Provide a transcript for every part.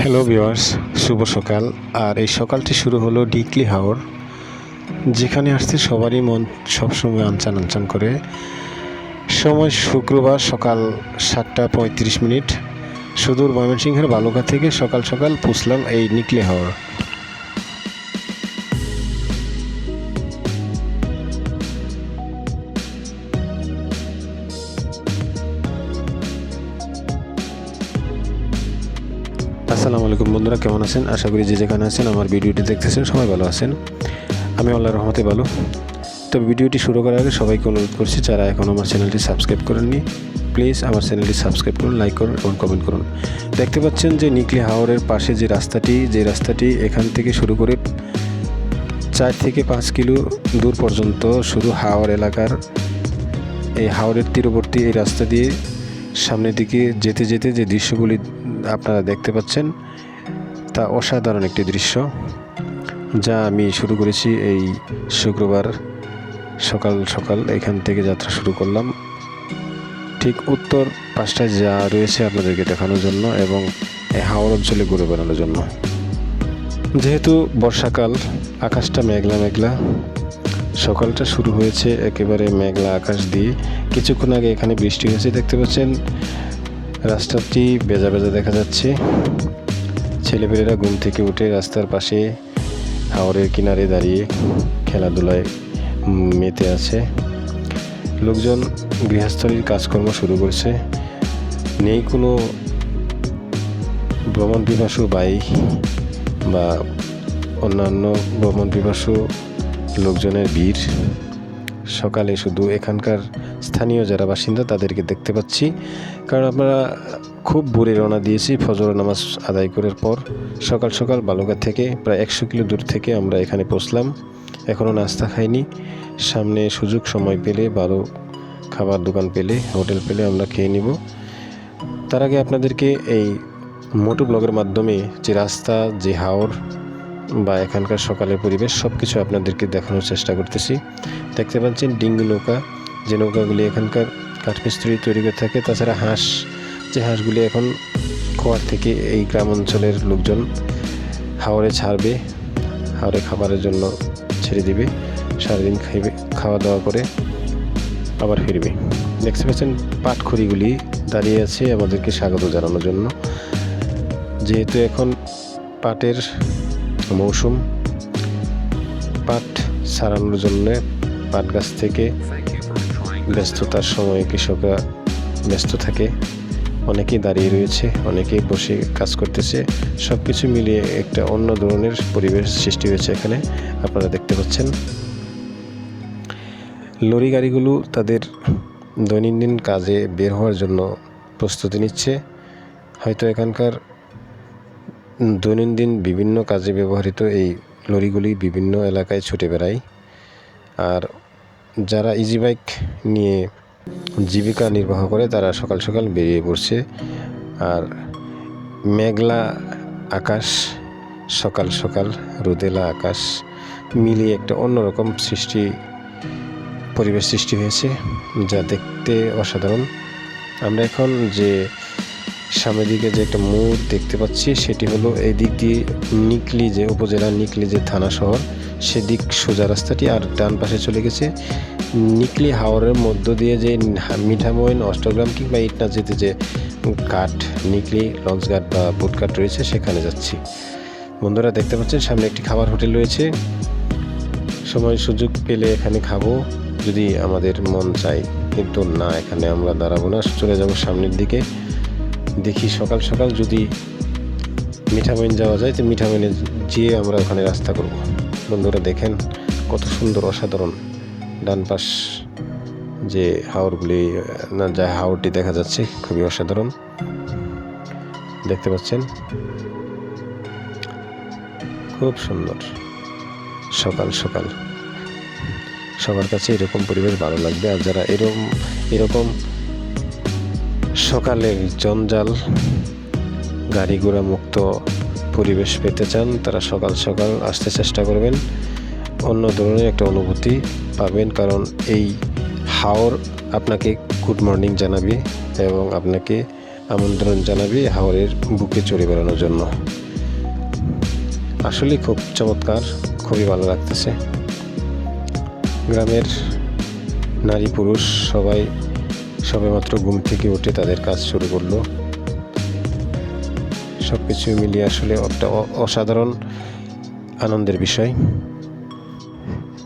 Hello viewers শুভ সকাল। আর এই সকালটি শুরু হলো ডিকলি হাওর যেখানে আসতে সবারই মন সবসময় আনচান আনচান করে। সময় শুক্রবার সকাল সাতটা পঁয়ত্রিশ মিনিট। সুদূর ময়মনসিংহের বালুকা থেকে সকাল সকাল পুষলাম এই নিকলি হাওর আলাইকুম বন্ধুরা, কেমন আছেন? আশা করি যে যেখানে আছেন আমার ভিডিওটি দেখতেছেন, সবাই ভালো আছেন। আমি আল্লাহ রহমতে ভালো। তো ভিডিওটি শুরু করার আগে সবাইকে অনুরোধ করছি, যারা এখন আমার চ্যানেলটি সাবস্ক্রাইব করেননি, প্লিজ আমার চ্যানেলটি সাবস্ক্রাইব করুন, লাইক করুন এবং কমেন্ট করুন। দেখতে পাচ্ছেন যে নিকলি হাওরের পাশে যে রাস্তাটি যে রাস্তাটি এখান থেকে শুরু করে চার থেকে পাঁচ কিলো দূর পর্যন্ত শুধু হাওর এলাকার এই হাওরের তীরবর্তী এই রাস্তা দিয়ে সামনের দিকে যেতে যেতে যে দৃশ্যগুলি আপনারা দেখতে পাচ্ছেন তা অসাধারণ একটি দৃশ্য, যা আমি শুরু করেছি এই শুক্রবার সকাল সকাল এখান থেকে যাত্রা শুরু করলাম। ঠিক উত্তর পাঁচটায় যা রয়েছে আপনাদেরকে দেখানোর জন্য এবং হাওড় অঞ্চলে ঘুরে বেড়ানোর জন্য। যেহেতু বর্ষাকাল, আকাশটা মেঘলা মেঘলা, সকালটা শুরু হয়েছে একেবারে মেঘলা আকাশ দিয়ে। কিছুক্ষণ আগে এখানে বৃষ্টি হয়েছে, দেখতে পাচ্ছেন, রাস্তাটি বেজা বেজা দেখা যাচ্ছে। ছেলেপেলেরা ঘুম থেকে উঠে রাস্তার পাশে হাওরের কিনারে দাঁড়িয়ে খেলাধুলায় মেতে আছে। লোকজন গৃহস্থলীর কাজকর্ম শুরু করছে। নেই কোনো ভ্রমণ পিপাসু বাই বা অন্যান্য ভ্রমণ পিপাসু লোকজনের ভিড়। সকালে শুধু এখানকার স্থানীয় যারা বাসিন্দা তাদেরকে দেখতে পাচ্ছি। কারণ আমরা খুব ভোরে রওনা দিয়েছি ফজর নামাজ আদায় করার পর। সকাল সকাল বালুঘাট থেকে প্রায় একশো কিলো দূর থেকে আমরা এখানে পৌঁছলাম। এখনও নাস্তা খাইনি। সামনে সুযোগ সময় পেলে ভালো খাবার দোকান পেলে, হোটেল পেলে আমরা খেয়ে নিব। তার আগে আপনাদেরকে এই মোটু ব্লগের মাধ্যমে যে রাস্তা, যে হাওর বা এখানকার সকালের পরিবেশ সব কিছু আপনাদেরকে দেখানোর চেষ্টা করতেছি। দেখতে পাচ্ছেন ডিঙ্গি নৌকা। যে নৌকাগুলি এখানকার কাঠমিস্ত্রি তৈরি করে থাকে, তাছাড়া হাঁস যে হাঁসগুলি এখন খোয়ার থেকে এই গ্রাম অঞ্চলের লোকজন হাওড়ে ছাড়বে হাওড়ে খাবারের জন্য ছেড়ে দিবে, সারাদিন খাইবে, খাওয়া দাওয়া করে আবার ফিরবে। দেখতে পাচ্ছেন পাটখড়িগুলি দাঁড়িয়ে আছে আমাদেরকে স্বাগত জানানোর জন্য। যেহেতু এখন পাটের মৌসুম, পাট সারানোর জন্য পাট গাছ থেকে ব্যস্ততার সময়ে কৃষকরা ব্যস্ত থাকে। অনেকেই দাঁড়িয়ে রয়েছে, অনেকেই বসে কাজ করতেছে। সব কিছু মিলিয়ে একটা অন্য ধরনের পরিবেশ সৃষ্টি হয়েছে এখানে, আপনারা দেখতে পাচ্ছেন। লরি গাড়িগুলো তাদের দৈনন্দিন কাজে বের হওয়ার জন্য প্রস্তুতি নিচ্ছে। হয়তো এখানকার দৈনন্দিন বিভিন্ন কাজে ব্যবহৃত এই লরিগুলি বিভিন্ন এলাকায় ছুটে বেড়ায়। আর যারা ইজি বাইক নিয়ে জীবিকা নির্বাহ করে তারা সকাল সকাল বেরিয়ে পড়ছে। আর মেঘলা আকাশ, সকাল সকাল রোদেলা আকাশ মিলিয়ে একটা অন্যরকম সৃষ্টি, পরিবেশ সৃষ্টি হয়েছে, যা দেখতে অসাধারণ। আমরা এখন যে সামনের দিকে যে একটা মোড় দেখতে পাচ্ছি, সেটি হলো এই দিক দিয়ে নিকলি যে উপজেলা, নিকলি যে থানা শহর সেদিক সোজা রাস্তাটি আর ডান পাশে চলে গেছে নিকলি হাওরের মধ্য দিয়ে যে মিঠামইন অষ্টগ্রাম কিংবা ইটনা যেতে যে কাঠ, নিকলি লঞ্চঘাট বা বুটঘাট রয়েছে, সেখানে যাচ্ছি। বন্ধুরা, দেখতে পাচ্ছেন, সামনে একটি খাবার হোটেল রয়েছে। সময় সুযোগ পেলে এখানে খাব। যদি আমাদের মন চাই কিন্তু না, এখানে আমরা দাঁড়াবো না। চলে যাব সামনের দিকে। দেখি সকাল সকাল যদি মিঠামইন যাওয়া যায়, তো মিঠামইনে যেয়ে আমরা ওখানে রাস্তা করব। বন্ধুরা দেখেন, কত সুন্দর অসাধারণ ডান পাশ যে হাওরগুলি, না, যা হাওরটি দেখা যাচ্ছে, খুবই অসাধারণ। দেখতে পাচ্ছেন? খুব সুন্দর। সকাল সকাল। সবার কাছে এরকম পরিবেশ ভালো লাগবে। আর যারা এরকম এরকম সকালের জঞ্জাল, গাড়ি ঘোড়া মুক্ত পরিবেশ পেতে চান, তারা সকাল সকাল আসতে চেষ্টা করবেন। অন্য ধরনের একটা অনুভূতি পাবেন, কারণ এই হাওর আপনাকে গুড মর্নিং জানাবে এবং আপনাকে আমন্ত্রণ জানাবে হাওরের বুকে চড়ে বেড়ানোর জন্য। আসলে খুব চমৎকার, খুবই ভালো লাগতেছে। গ্রামের নারী পুরুষ সবাই সবেমাত্র ঘুম থেকে উঠে তাদের কাজ শুরু করল। সব কিছু মিলিয়ে আসলে একটা অসাধারণ আনন্দের বিষয়।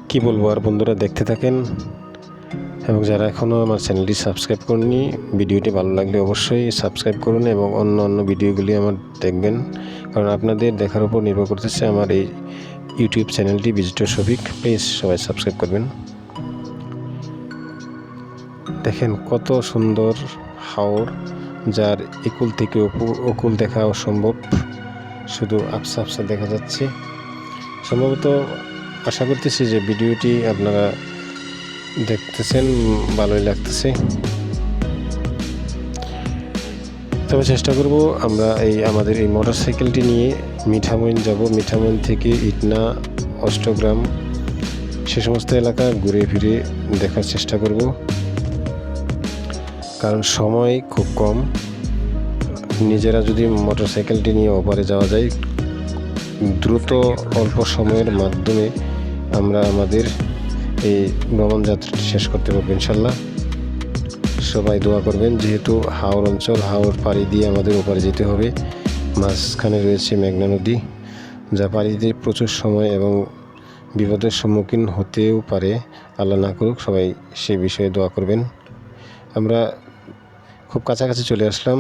কি বলব আর বন্ধুরা, দেখতে থাকেন। এবং যারা এখনও আমার চ্যানেলটি সাবস্ক্রাইব করেনি ভিডিওটি ভালো লাগলে অবশ্যই সাবস্ক্রাইব করুন এবং অন্য অন্য ভিডিওগুলি আমার দেখবেন। কারণ আপনাদের দেখার উপর নির্ভর করতেছে আমার এই ইউটিউব চ্যানেলটি ভিজিটর শফিক প্লিজ সবাই সাবস্ক্রাইব করবেন। দেখেন কত সুন্দর হাওর। যার একুল থেকে অকুল দেখা অসম্ভব। শুধু আফসা আফসা দেখা যাচ্ছে। সম্ভবত আশা করতেছি যে ভিডিওটি আপনারা দেখতেছেন, ভালোই লাগতেছে। তবে চেষ্টা করব আমরা এই আমাদের এই মোটর সাইকেলটি নিয়ে মিঠামইন যাব। মিঠামইন থেকে ইটনা, অষ্টগ্রাম, সে সমস্ত এলাকা ঘুরে ফিরে দেখার চেষ্টা করব। কারণ সময় খুব কম। নিজেরা যদি মোটর সাইকেলটি নিয়ে ওপারে যাওয়া যায়, দ্রুত অল্প সময়ের মাধ্যমে আমরা আমাদের এই ভ্রমণ যাত্রাটি শেষ করতে পারব ইনশাল্লাহ। সবাই দোয়া করবেন, যেহেতু হাওর অঞ্চল, হাওর পাড়ি দিয়ে আমাদের ওপারে যেতে হবে। মাঝখানে রয়েছে মেঘনা নদী, যা পাড়ি দিয়ে প্রচুর সময় এবং বিপদের সম্মুখীন হতেও পারে। আল্লাহ না করুক, সবাই সে বিষয়ে দোয়া করবেন। আমরা খুব কাছাকাছি চলে আসলাম।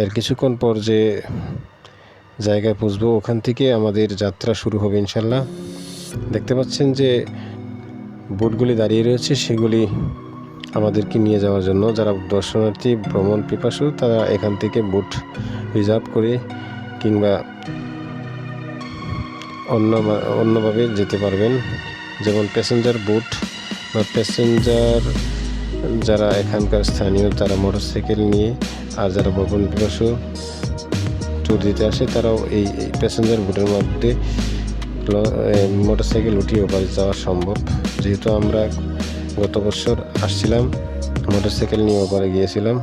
এর কিছুক্ষণ পর যে জায়গায় পৌঁছবো ওখান থেকে আমাদের যাত্রা শুরু হবে ইনশাল্লাহ। দেখতে পাচ্ছেন যে বোটগুলি দাঁড়িয়ে রয়েছে, সেগুলি আমাদেরকে নিয়ে যাওয়ার জন্য। যারা দর্শনার্থী, ভ্রমণ পিপাসু, তারা এখান থেকে বোট রিজার্ভ করে কিংবা অন্য অন্যভাবে যেতে পারবেন। যেমন প্যাসেঞ্জার বোট বা প্যাসেঞ্জার যারা এখানকার স্থানীয়, তারা মোটরসাইকেল নিয়ে আর যারা ভ্রমণ পিপাসু ট্যুর দিতে আসে, তারাও এই প্যাসেঞ্জার বোটের মধ্যে মোটরসাইকেল উঠিয়ে ওপারে যাওয়া সম্ভব। যেহেতু আমরা গত বছর আসছিলাম, মোটরসাইকেল নিয়ে ওপারে গিয়েছিলাম,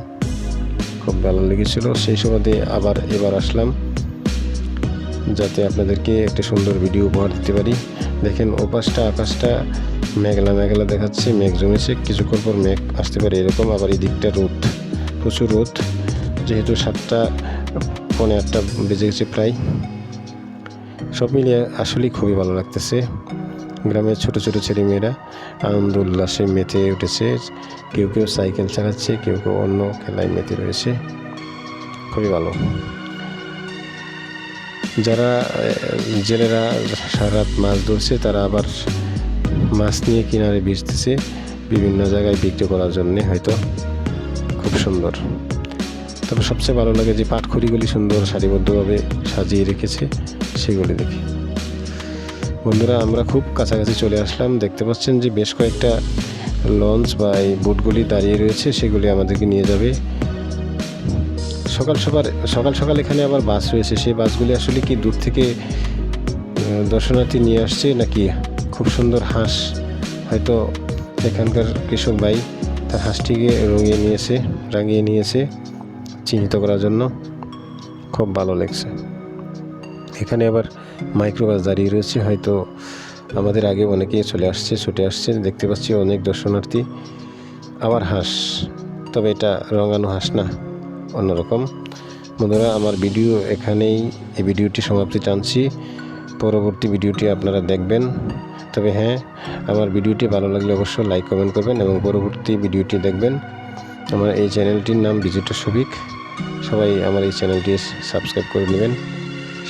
খুব ভালো লেগেছিল। সেই সুবাদে আবার এবার আসলাম, যাতে আপনাদেরকে একটা সুন্দর ভিডিও উপহার দিতে পারি। দেখেন ওপাশটা, আকাশটা, মেঘলা মেঘলা দেখাচ্ছে, মেঘ জমেছে, কিছুক্ষণ পর মেঘ আসতে পারে এরকম, আবার এই দিকটা রোদ, প্রচুর রোদ, যেহেতু সাতটা, পৌনে আটটা বেজে গেছে প্রায়। সব মিলিয়ে আসলেই খুবই ভালো লাগতেছে। গ্রামের ছোট ছোট ছেলেমেয়েরা আনন্দ উল্লাসে মেতে উঠেছে। কেউ কেউ সাইকেল চালাচ্ছে, কেউ কেউ অন্য খেলায় মেতে রয়েছে। খুবই ভালো। যারা জেলেরা সারা রাত মাছ ধরছে, তারা আবার মাছ নিয়ে কিনারে বেচতেছে বিভিন্ন জায়গায় বিক্রি করার জন্যে, হয়তো খুব সুন্দর। তবে সবচেয়ে ভালো লাগে যে পাটখড়িগুলি সুন্দর সারিবদ্ধভাবে সাজিয়ে রেখেছে, সেগুলি দেখি। বন্ধুরা, আমরা খুব কাছাকাছি চলে আসলাম। দেখতে পাচ্ছেন যে বেশ কয়েকটা লঞ্চ বা এই বোটগুলি দাঁড়িয়ে রয়েছে, সেগুলি আমাদেরকে নিয়ে যাবে। সকাল সকাল সকাল সকাল এখানে আবার বাস রয়েছে। সেই বাসগুলি আসলে কি দূর থেকে দর্শনার্থী নিয়ে আসছে নাকি খুব সুন্দর হাঁস হয়তো এখানকার কৃষক ভাই তার হাঁসটিকে রঙিয়ে নিয়েছে, রাঙিয়ে নিয়েছে, চিহ্নিত করার জন্য। খুব ভালো লাগছে। এখানে আবার মাইক্রোবাস দাঁড়িয়ে রয়েছে। হয়তো আমাদের আগে অনেকেই চলে আসছে, ছুটে আসছে। দেখতে পাচ্ছি অনেক দর্শনার্থী। আবার হাঁস। তবে এটা রঙানো হাঁস না। অন্যরকম। বন্ধুরা, আমার ভিডিও এখানেই। এই ভিডিওটি সমাপ্তি টানছি পরবর্তী ভিডিওটি আপনারা দেখবেন। তবে হ্যাঁ আমার ভিডিওটি ভালো লাগলে অবশ্যই লাইক, কমেন্ট করবেন এবং পরবর্তী ভিডিওটি দেখবেন। আমার এই চ্যানেলটির নাম ভিজিটর সবিক। সবাই আমার এই চ্যানেলটি সাবস্ক্রাইব করে নেবেন।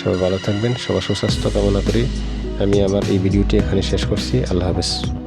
সবাই ভালো থাকবেন, সবার সুস্বাস্থ্য কামনা করি। আমি আমার এই ভিডিওটি এখানে শেষ করছি। আল্লাহ হাফেজ।